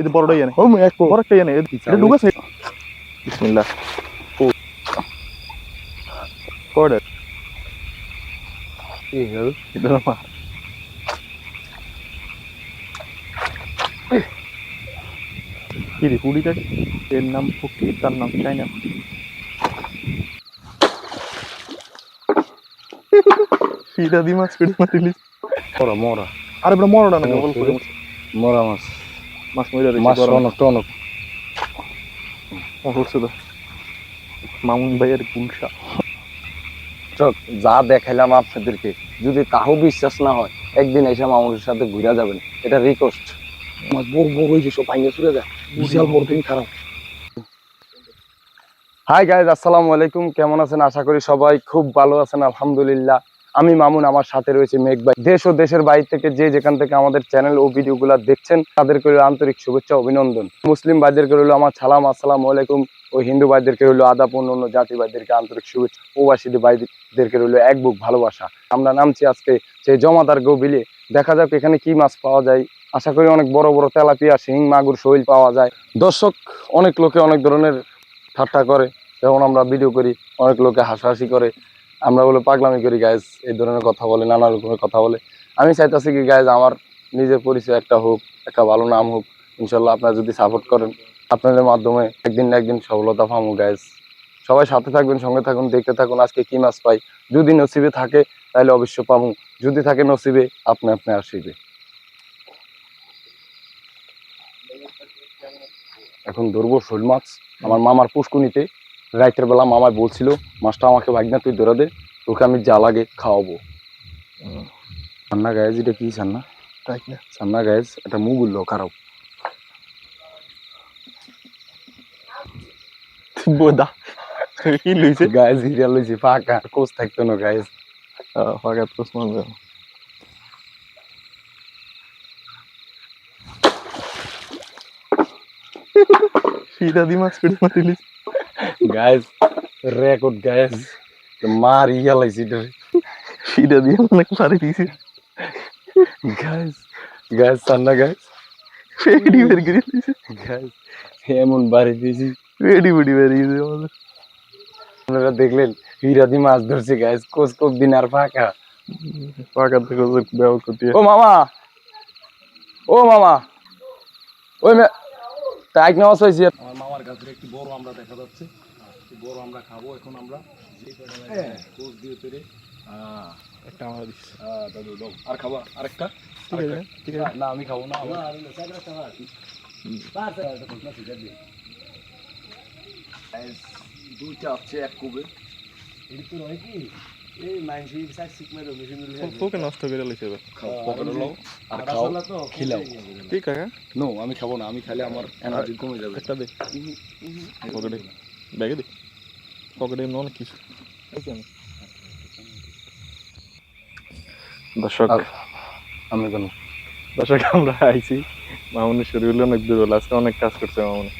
এই যে বড়টাই এনে। ও মে এক বড় একটা এনে। এটা ঢুকাছে। বিসমিল্লাহ। কয়টা কি হল। এটা মা কি রে পুডিটা এর নাম ফুকি তার নাম চাইনা সিধা দি মাছ কেটে মারিলি মরা মরা। আরে বড় মরটা না মরা মাছ টনক মামুন ভাইয়ের গুলশা যা দেখাইলাম আপনাদেরকে যদি তাও বিশ্বাস না হয় একদিন এসে মামুনের সাথে ঘুরে যাবেন। এটা রিকোয়েস্ট মাছ বড় বড় হয়েছে সব ভাঙে চলে যায়। বিশাল বড় তুমি খারাপ। হাই গাইজ আসসালামু আলাইকুম। কেমন আছেন? আশা করি সবাই খুব ভালো আছেন আলহামদুলিল্লাহ। আমি মামুন আমার সাথে রয়েছে মেঘ ভাই। দেশ ও দেশের বাইরে থেকে যে যেখান থেকে আমাদের চ্যানেল ও ভিডিওগুলো দেখছেন, তাদেরকে রইল আন্তরিক শুভেচ্ছা, অভিনন্দন। মুসলিম ভাইদেরকে রইল আমার সালাম, আসসালামু আলাইকুম। ও হিন্দু ভাইদেরকে রইল অন্য অন্য জাতি ভাইদেরকে আন্তরিক শুভেচ্ছা। প্রবাসী ভাইদেরকে রইল এক বুক ভালোবাসা। আমরা নামছি আজকে সেই জমাদার গবিলে দেখা যাক এখানে কি মাছ পাওয়া যায়। আশা করি অনেক বড় বড় তেলাপিয়া, শিং, মাগুর, শৈল পাওয়া যায়। দর্শক, অনেক লোকে অনেক ধরনের ঠাট্টা করে। যেমন আমরা ভিডিও করি, অনেক লোকে হাসাহাসি করে। আমরা বলে পাগলামি করি গাইজ এই ধরনের কথা বলে, নানা রকমের কথা বলে। আমি চাইতেছি কি গাইজ আমার নিজের পরিচয় একটা হোক, একটা ভালো নাম হোক। ইনশাল্লাহ আপনারা যদি সাপোর্ট করেন, আপনাদের মাধ্যমে একদিন না একদিন সফলতা পাবো গাইজ সবাই সাথে থাকবেন, সঙ্গে থাকুন, দেখতে থাকুন, আজকে কি মাছ পাই। যদি নসিবে থাকে, তাহলে অবশ্য পাবো যদি থাকে নসিবে, আপনি আপনি আসিবে। এখন ধরবো শোল মাছ, আমার মামার পুষ্কুনিতে রাইতের বেলা মামায় বলছিল মাছটা আমাকে ভাগনা তুই ধরে দে তোকে আমি যা লাগে খাওয়াবো। সান্না গায়েজ এটা কি সান্না? তাই না? সান্না গায়েজ এটা মু বলল খারাপ বোদা। কি লইছে? গায়েজ হিরিয়া লইছি ফাঁকা কোচ থাকতো না গায়েজ। ফাগাত কোস মারবে। সিধা দি মাছ কেটে মারিলি গায়েজ রেকর্ড গায়েজ মার ইয়া লাইছি এটা সিধা দিয়ে অনেক মারি দিয়েছে। গায়েজ গায়েজ সান্না গায়েজ পেডি বের করে দিয়েছে। গায়েজ এমন বাড়ি দিয়েছি। পেডি বেডি বেরিয়ে দিয়েছে আমাদের। আপনারা দেখলেন হিরাদি মাছ ধরছে গায়েজ কোচ কোক দিন আর ফাঁকা। ফাগাত থেকে ব্যবহার ও মামা! ও মামা! ওই মে টাইক নেওয়া হয়েছে। আমার মামার কাছে একটি বড় আমরা দেখা যাচ্ছে। বড় আমরা খাব এখন আমরা কোচ দিয়ে পেরে একটা আমার দাদু দাও আর খাবা আরেকটা? ঠিক আছে ঠিক আছে। না আমি খাব না আমার। দুইটা এক কুবে তোকে নষ্ট করে লাইছে খাও পকেটে লাও আর খাও খিলাও। ঠিক আছে? নো আমি খাব না আমি খাইলে আমার এনার্জি কমে যাবে। একটা দে। পকেটে। ব্যাগে দে। পকেটে অনেক কিছু। দর্শক আমি কেন দর্শক আমরা আইছি। মামুনের শরীর হলে অনেক দুর্বল আজকে অনেক কাজ করছে মামুনে।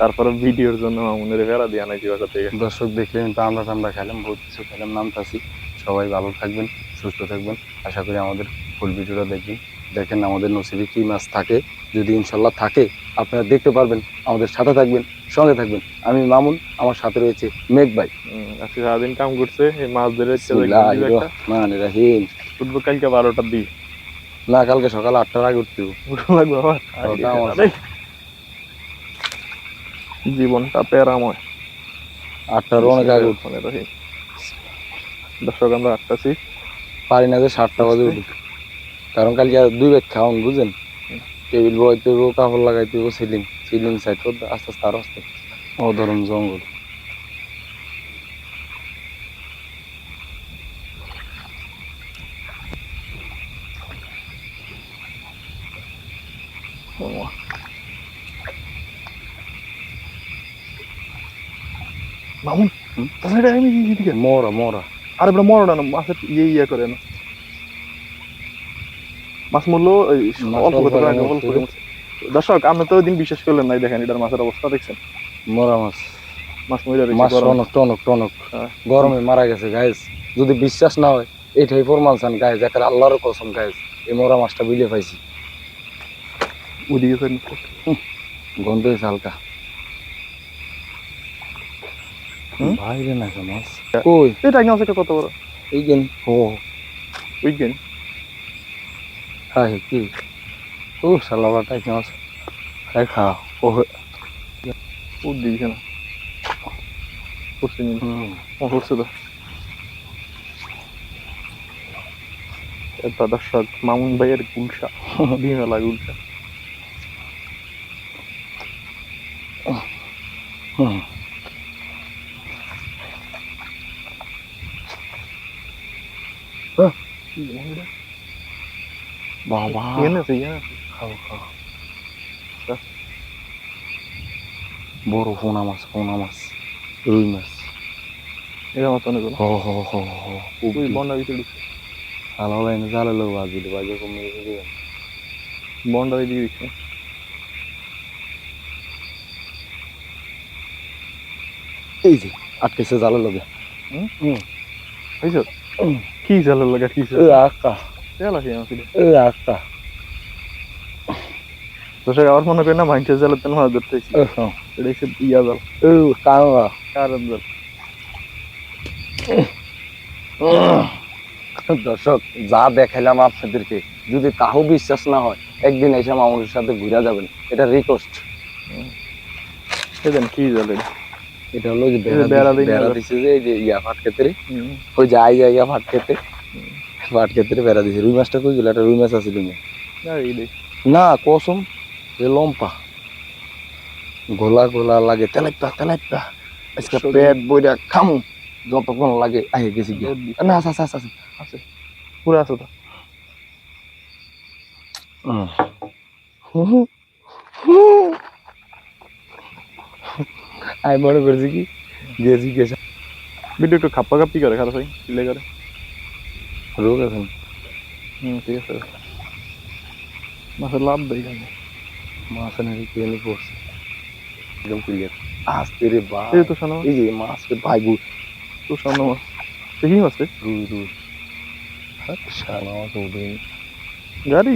তারপরে ভিডিওর জন্য মামুনের ফেরা দিয়ে আনাইছি বাসা থেকে। দর্শক দেখলেন তো আমরা টান্ডা খাইলাম বহুত কিছু খাইলাম নামতাছি। সবাই ভালো থাকবেন সুস্থ থাকবেন। আশা করি আমাদের ফুল ভিডিওটা দেখবেন। দেখেন আমাদের নসিবে কী মাছ থাকে। যদি ইনশাল্লাহ থাকে আপনারা দেখতে পারবেন আমাদের সাথে থাকবেন সঙ্গে থাকবেন। আমি মামুন আমার সাথে রয়েছে মেঘ ভাই। আজকে সারাদিন কাম করছে এই মাছ ধরে রহমানির উঠবো কালকে বারোটার দিকে। না কালকে সকাল আটটার আগে উঠতে। উঠবো লাগবে আবার জীবনটা প্যারাময়। আটটার অনেক আগে উঠতে মানে রহিম। দর্শক আমরা আটটাছি পারি না যে সাতটা বাজে উঠি কারণ কালকে দুই ব্যাগ খাওয়ান বুঝেন টেবিল বইতে হইব কাপড় লাগাইতে হইব সিলিং সিলিং সাইড করতে আস্তে আস্তে আরও আস্তে। অধরণ জঙ্গল। মামুন হুম? তাহলে আমি দিকে মরা মরা। আরে বড় মরো না মাছের ইয়ে ইয়ে করে না। মাছ মূল্য অল্প। দর্শক আপনি তো দিন বিশ্বাস করলেন নাই দেখেন এটার মাছের অবস্থা দেখছেন? মরা মাছ। মাছ মরে মাছ টনক টনক টনক। হ্যাঁ। গরমে মারা গেছে গায়েস যদি বিশ্বাস না হয় এইটাই প্রমাণ চান গায়েস একটা আল্লাহর কসম গায়েস এই মরা মাছটা বিলে পাইছি। স্যার গন্ধ হয়েছে হালকা। হুম? বাইরে না মাছ? কই? এটা একটা কত বড়? এই গেন ও। উইকেন হ্যাঁ কি? ও সালাবা টাইপ মাছ? খাই খাও ও উঠ দিয়েছে না করছে নি? ও করছে তো। এটা দর্শক মামুন ভাইয়ের গুলশা। বিমেলা গুলশা। হুম বাবা ইয়ে আছে ইয়ে খাও খাও বড় পোনা মাছ পোনা মাছ রুই মাছ মতো অনেক হ হ হ হ তুই বন্ডা ভিতরে ঢুকছে আলো লাইনে জালে লোক বাজি বাজে কমে গেছে এই যে আটকেছে জালে লোকে বুঝছ হুম। কি জাল লাগা কি আকা দর্শক আমার মনে করে না মাইন্সের জালের তেন মাছ ধরতে হয়েছে এ হ্যাঁ এটা হচ্ছে ইয়া জাল এ কাঙ্গা জাল দর্শক যা দেখাইলাম আপনাদেরকে যদি তাও বিশ্বাস না হয় একদিন এসে মামুনের সাথে ঘুরে যাবেন এটা রিকোয়েস্ট সেদিন কি জাল এটা হলো যে বেড়া। দিছে যে ইয়া ক্ষেত্রে হুম। ওই যাই জায়গা ফাট খেতে ফাট ক্ষেত্রে বেড়া দিছে। রুই মাছটা কই গেল? একটা রুই মাছ আছে তুমি না কসম এ লম্পা। গোলা গোলা লাগে তেলাইপা তেলাইপা আজকে। পেট বইরা খামু। যতক্ষণ লাগে আগে গেছি গিয়া। না আছে আছে আছে, আছে পুরো আছে তো। আমি মনে করছি কি গেছি গেছি। ভিডিও একটু খাপ্পা খাপ্পি করে খারাপ হয় চিলে করে রোগ এখন। হুম ঠিক আছে। মাছের লাভ দেয় কেন মাছ নাকি কেলে পড়ছে? একদম ক্লিয়ার আসতে রে বা। এই তো শোনো এই যে মাছ রে ভাই গু তো শোনো মাছ দেখি মাছ রে? রুই রুই। সারা মাছ উঠে গাড়ি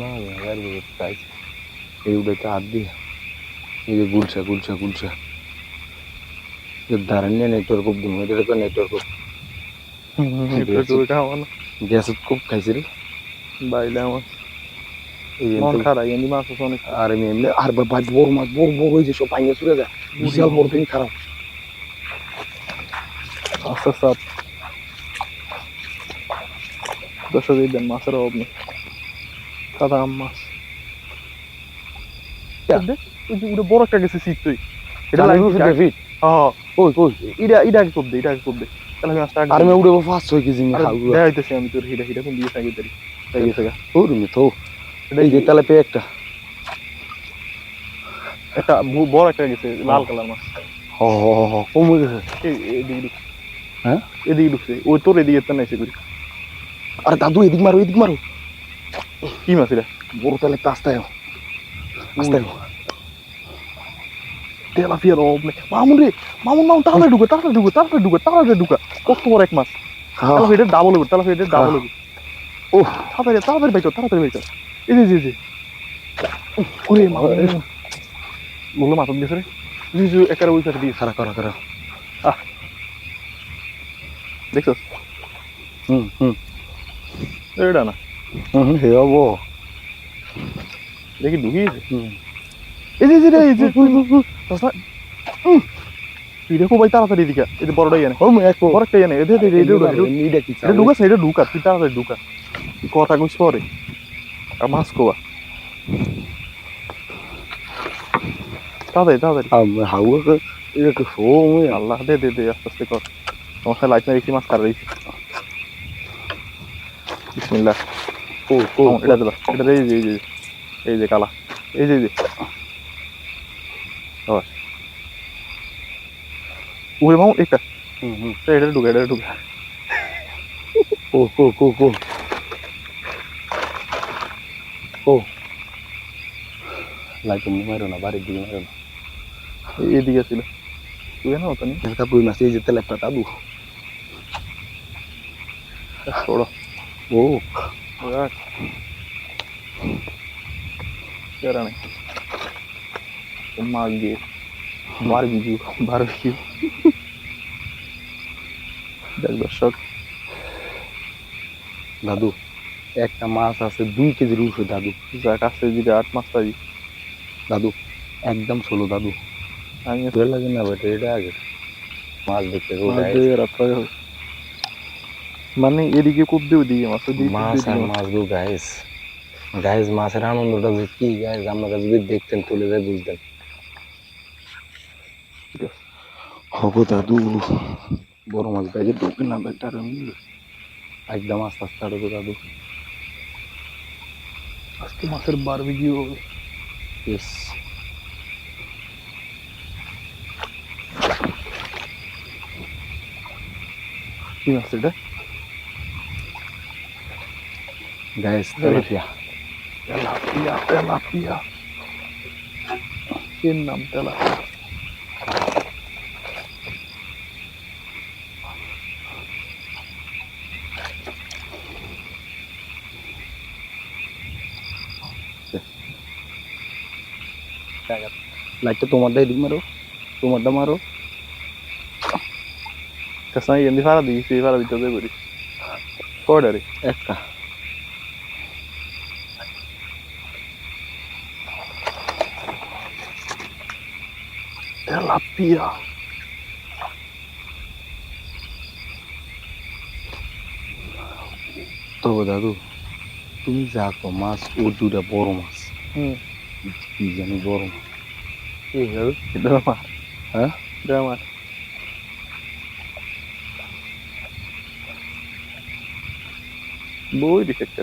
না গাড়ি চাইছে। এই উঠেতে হাত দিয়ে। এই যে গুলছা গুলছা গুলছা ধারণে নেটওয়ার্ক নেটওয়ার্ক খাওয়া না গ্যাস খুব খাইছে রে বাইলে আমার মন এমনি- খারাপ এমনি মাছ অনেক আর এমনি আর ভাই বড় মাছ বড় বড় হয়েছে সব ভাঙে চলে যায়। বিশাল বড় তুমি খারাপ। দর্শক এই দেন মাছের অভাব নেই। সাদা আম মাছ। দেখ, ওই যে ওটা বড় একটা গেছে শীত তুই। এটা লাগে ফিট হ্যাঁ কই কই এটা এটা আগে কোপ দে এটা আগে কোপ দে। তাহলে মাছটা আর আমি উড়ে পাঁচ ছয় কেজি নিয়ে আরে খাব দেখাইতেছি আমি তোর হিটা হিটা কোন দিকে থাকে তারি তাই গেছে গা। ওর মি তো এই যে তাহলে পে একটা। একটা বড় একটা গেছে লাল কালার মাছ। হ হ হ কমে গেছে। এদিকে হ্যাঁ? এদিকে ঢুকছে ওই তোর এদিকে তো নাইছে করি আরে দাদু এদিক মারো এদিক মারো। কি মাছ এটা? বড় তাহলে আস্তায় আস্তায় তেলাপিয়ার অভাব নেই মামুন রে মামুন মামুন তাড়াতাড়ি ঢুকে তাড়াতাড়ি ঢুকে তাড়াতাড়ি ঢুকে তাড়াতাড়ি ঢুকে। কত বড় এক মাছ এটা ডাবল হবে এটা ডাবল হবে। ও তাড়াতাড়ি তাড়াতাড়ি বাইচো তাড়াতাড়ি বাইচো এই যে, যে যে। ওরে মামুন বলল মাথা দিয়েছে রে। জি জি একারে ওই পাশে দিয়েছে খারা খারা খারা দেখছ? হুম হুম। এটা না। হুম হে দেখি ঢুকিয়েছে? হুম। এই যে, এই যে রাস্তা, তুই দেখো তাড়াতাড়ি দিকে এই বড়টাই এনে ও মে এক বড় একটা এনে এটা এটা এটা এটা এটা এটা ঢুকা মাছ কোয়া তাড়াতাড়ি তাড়াতাড়ি আম হাওয়া কে এটা কি ফো মে আল্লাহ দে দে দে আস্তে আস্তে কর লাইট না রেখে মাছ কাটা দিয়েছি ও এটা এটা এই যে এই এই যে কালা এই যে এই যে আবার ওরে মামু এটা হুম হুম এটা ঢুকা এটা ঢুকা ও ও ও ও ও লাইট নি মারো না বাড়ি দিকে মারো না এই- এইদিকে ছিল তুই না ওটা নি এটা পুই মাছ এই যে তেলে পাতা দু ছোড়ো ও রাখ এরা নেই মাছ দিয়ে বারবিকিউ বারবিকিউ। দেখ দর্শক দাদু একটা মাছ আছে দুই কেজির উপরে দাদু। যা কাছে যেটা আট মাছ পাবি। দাদু একদম ষোলো দাদু। আমি বের লাগে না বেটা এটা আগে। মাছ দেখতে। মানে এদিকে কূপ দিয়ে ওদিকে মাছ মাছ আর মাছ। মাছ দু গাইস গাইস মাছের আনন্দটা যে কি গাইস আপনারা যদি দেখতেন তুলে যায় বুঝতেন। হব দাদু। বড় মাছ ব্যাগে ঢুকে না ব্যাগটা একদম আস্তে আস্তে আড়বো দাদু। আজকে মাছের বারবিকিউ হবে। ইয়েস কি মাছ এটা? Guys tilapia. Tilapia tilapia. এর নাম তেলাপিয়া? লাইটটা তোমারটা এদিক মারো তোমারটা মারো কাসনা এমনি ফারা দিয়েছি ফারা দিতে করি কয়টা রে একটা তেলাপিয়া তবে দাদু তুমি যা মাছ ও দুটা বড় মাছ হুম কি জানি বড় মাছ কি হবে এটা আমার হ্যাঁ এটা আমার বই দিছে একটা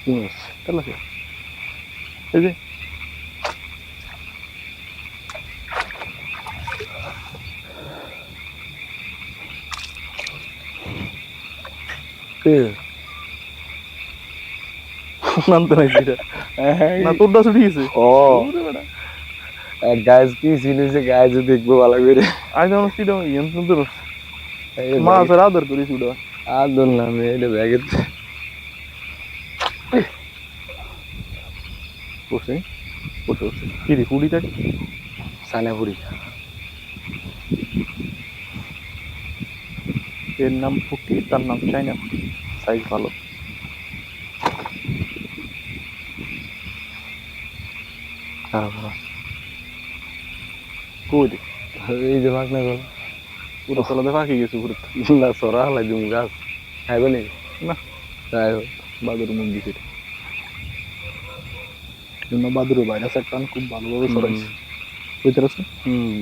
কি মাছ তেলাপিয়া এই যে কে নামতে নাই এটা না তোরটা ছুটি গেছে। ও। গাইজ কি যে গাইজ দেখব ভালো করে। আজ আমার সিটা ইয়ান শুনতে মাছের আদর করিস ওটা। আর ধরলাম এটা ব্যাগের বসে। বসে বসে। কি রে কুড়িটা সানাপুরি এর নাম ফুকি তার নাম চাইনা সাইজ ভালো। খারাপ কই এই যে ভাগ না গেল। পুরো তলাতে ফাঁকি গেছে পুরো। না সরা হলাই জুম গাছ। খাইবে নি? না। তাই হোক। বাদুর মুখ দিছে জন্য বাদুরের ভাইরাস একটা খুব ভালোভাবে সরাইছে বুঝতে পারছ? হুম।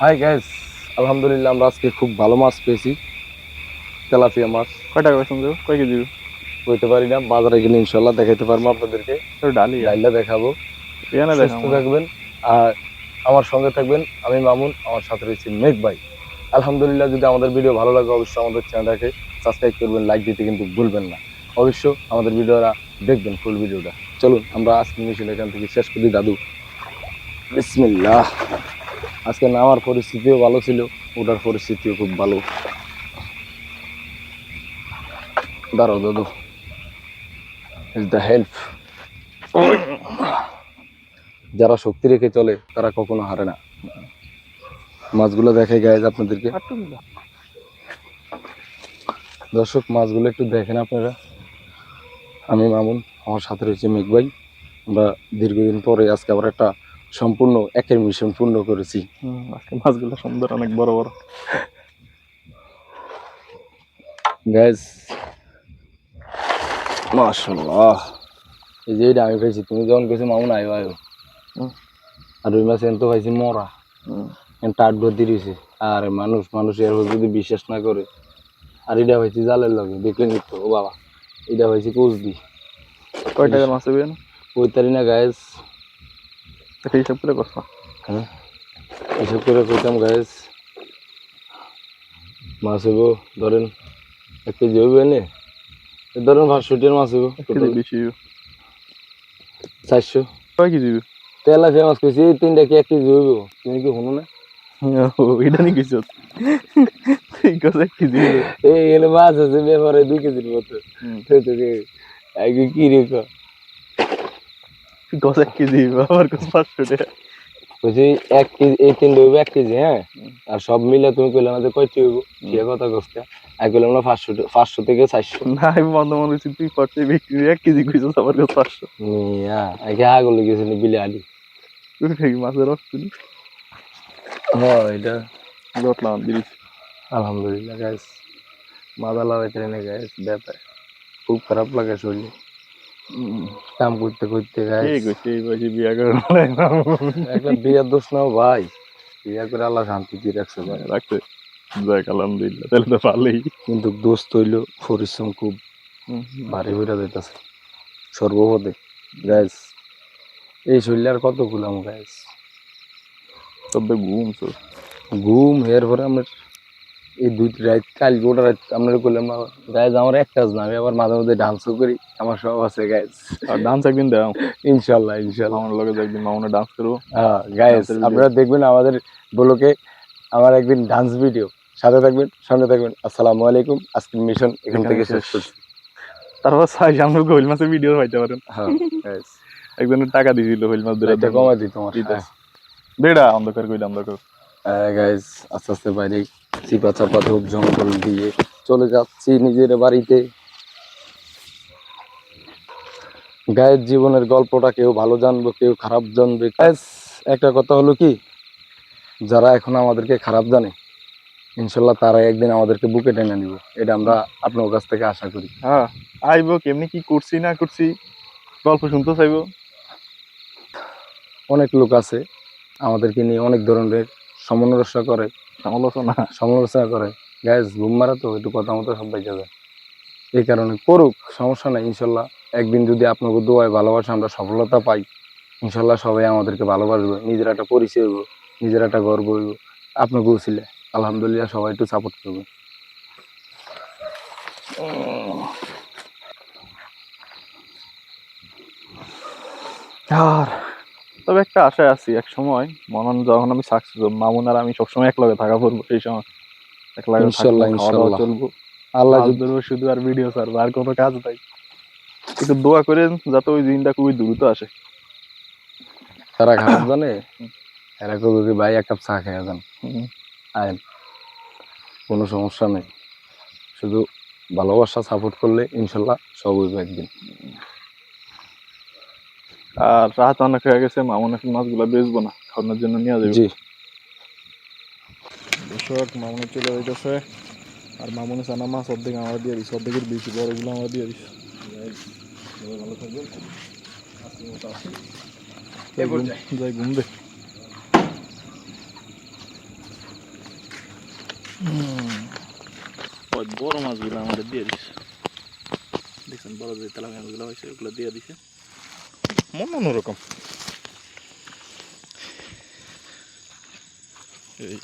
হাই গাইস আলহামদুলিল্লাহ আমরা আজকে খুব ভালো মাছ পেয়েছি। তেলাপিয়া মাছ। কয় টাকা পেয়েছেন দেবো কয় কেজি? বলতে পারি না বাজারে গেলে ইনশাল্লাহ দেখাইতে পারব আপনাদেরকে। ডালি লাইলা দেখাবো। সুস্থ থাকবেন আর আমার সঙ্গে থাকবেন আমি মামুন আমার সাথে রয়েছে মেঘ ভাই। আলহামদুলিল্লাহ যদি আমাদের ভিডিও ভালো লাগে অবশ্যই আমাদের চ্যানেলটাকে সাবস্ক্রাইব করবেন লাইক দিতে কিন্তু ভুলবেন না। অবশ্য আমাদের ভিডিওটা দেখবেন ফুল ভিডিওটা চলুন আমরা আজকে মিশন এখান থেকে শেষ করি দাদু। বিসমিল্লাহ। আজকে নামার পরিস্থিতিও ভালো ছিল ওটার পরিস্থিতিও খুব ভালো। দাঁড়াও দাদু। ইজ দ্য হেল্প যারা শক্তি রেখে চলে তারা কখনো হারে না। মাছগুলো দেখে গায়ে আপনাদেরকে। দর্শক মাছগুলো একটু দেখেন আপনারা। আমি মামুন আমার সাথে রয়েছে মেঘ ভাই। আমরা দীর্ঘদিন পরে আজকে আবার একটা সম্পূর্ণ একের মিশন পূর্ণ করেছি। আজকে মাছগুলো সুন্দর অনেক বড় বড়। গ্যাস মাশাল্লাহ এই যে আমি খাইছি তুমি যখন কেছো মামুন আয়ো আয়ো। আর ওই মাছ এন তো খাইছি মরা। টাট ভর্তি দিয়েছে আর মানুষ মানুষ এর যদি বিশ্বাস না করে আর এটা হয়েছে জালের লগে দেখলেন তো ও বাবা। এটা হয়েছে কোচ দি কয় টাকার মাছ দেবেন পঁয়তারি না গায়েস হিসাব করে করছ হ্যাঁ? এসব করে কইতাম গায়েস মাছ হইব ধরেন এক কেজি হইব এনে। ধরেন ভার্সুটির মাছ হইব চারশো। কয় কেজি তেলা ফেমাস কইছি এই তিনটা কি এক কেজি হইব? তুমি কি শুনো না? এটা নি কিছু ঠিক আছে এক কেজি এই এখানে মাছ আছে ব্যাপারে দুই কেজির মতো। সেই থেকে আগে কি রেখো গছ এক কেজি আমার কাছে পাঁচশো টাকা। বলছি এক কেজি এই তিন হইব এক কেজি হ্যাঁ? আর সব মিলে তুমি কইলে আমাদের কয়টি হইব? সে কথা কষ্ট আর কইলাম না পাঁচশো পাঁচশো থেকে চারশো। না আমি বন্ধ মনে হচ্ছে তুই পারতে বিক্রি এক কেজি কইছিস আমার কাছে পাঁচশো। মিয়া আগে হাগলে গেছিল বিলে আলি মাছের হ্যাঁ এটা। গটলাম দিস। আলহামদুলিল্লাহ গাইস মাদা লাগাইতে না গাইস ব্যাপার খুব খারাপ লাগে শরীরে। কাম করতে করতে গাইস এই বয়সে বিয়া করে একটা বিয়ের দোষ নাও ভাই। বিয়ে করে আল্লাহ শান্তি দিয়ে রাখছে ভাই। রাখছে। যাক আলহামদুলিল্লাহ। তাহলে তো ভালোই। কিন্তু দোষ তৈল পরিশ্রম খুব ভারী হইরা যাইতাছে। সর্বপদে গাইস এই শরীরে আর কত গুলাম গাইস তবে ঘুম তো ঘুম এর পরে আমার এই দুই রাত কাল গোটা রাত আমরা করলাম গাইজ আমার এক কাজ না আমি আবার মাঝে মধ্যে ডান্সও করি আমার সব আছে গাইজ আর ডান্স একদিন দাও। ইনশাল্লাহ ইনশাল্লাহ। আমার লগে একদিন মামুনে ডান্স করব। হ্যাঁ গাইজ। আপনারা দেখবেন আমাদের ব্লকে আমার একদিন ডান্স ভিডিও সাথে থাকবেন সঙ্গে থাকবেন। আসসালামু আলাইকুম আজকের মিশন এখান থেকে শেষ। করছি। তারপর সাই সামনে হইল মাছের ভিডিও পাইতে পারেন। হ্যাঁ গাইজ একজনের টাকা দিয়েছিল হইল মাছ ধরে এটা কমাই দিই তোমার। বেড়া অন্ধকার কইলাম অন্ধকার। গাইজ আস্তে আস্তে বাইরে চিপা চাপা ধূপ জঙ্গল দিয়ে চলে যাচ্ছি নিজের বাড়িতে। গায়ের জীবনের গল্পটা কেউ ভালো জানব কেউ খারাপ জানবে। একটা কথা হলো কি? যারা এখন আমাদেরকে খারাপ জানে ইনশাল্লাহ তারা একদিন আমাদেরকে বুকে টেনে নিব। এটা আমরা আপনার কাছ থেকে আশা করি। হ্যাঁ আইবো কেমনি কি করছি না করছি গল্প শুনতে চাইব। অনেক লোক আছে আমাদেরকে নিয়ে অনেক ধরনের সমালোচনা করে। সমালোচনা। সমালোচনা করে। গ্যাস ঘুম মারা তো একটু কথা মতো সব বেঁচে যায়। এই কারণে করুক সমস্যা নাই ইনশাল্লাহ। একদিন যদি আপনাকে দোয়ায় ভালোবাসা আমরা সফলতা পাই। ইনশাল্লাহ সবাই আমাদেরকে ভালোবাসবে নিজের একটা পরিচয় হইব নিজের একটা গর্ব হইব। আপনাকে উচিলে। আলহামদুলিল্লাহ সবাই একটু সাপোর্ট করবে। আর তবে একটা আশায় আছি এক সময় মনন যখন আমি সাকসেস মামুন আর আমি সবসময় এক লগে থাকা পড়ব সেই সময়। এক লগে ইনশাল্লাহ, থাকব, খাওয়া দাওয়া ইনশাল্লাহ। চলবো। আল্লাহ যদি ধরবো শুধু আর ভিডিও ছাড়বো আর কোনো কাজ নাই। একটু দোয়া করে যাতে ওই দিনটা খুবই দ্রুত আসে। তারা খারাপ জানে? এরা কবে কি ভাই এক কাপ চা খেয়ে যান। আইন কোনো সমস্যা নেই। শুধু ভালোবাসা সাপোর্ট করলে ইনশাল্লাহ সব হইব একদিন। আর রাত অনেক হয়ে গেছে মামুন এখন মাছগুলো বেচবো না খাওয়ানোর জন্য নিয়ে যাবে জি। দর্শক মামুনে চলে যাইতেছে আর মামুনে চানা মাছ অর্ধেক আমরা দিয়ে দিচ্ছি অর্ধেকের বেশি বড়গুলো আমরা দিয়ে দিচ্ছি ভালো থাকবেন যাই ঘুম- দে। বড় মাছগুলো আমাদের দিয়ে দিচ্ছে দেখছেন বড় যে তেলা মাছগুলো হয়েছে ওগুলো দিয়ে দিছে। মন অন্যরকম এই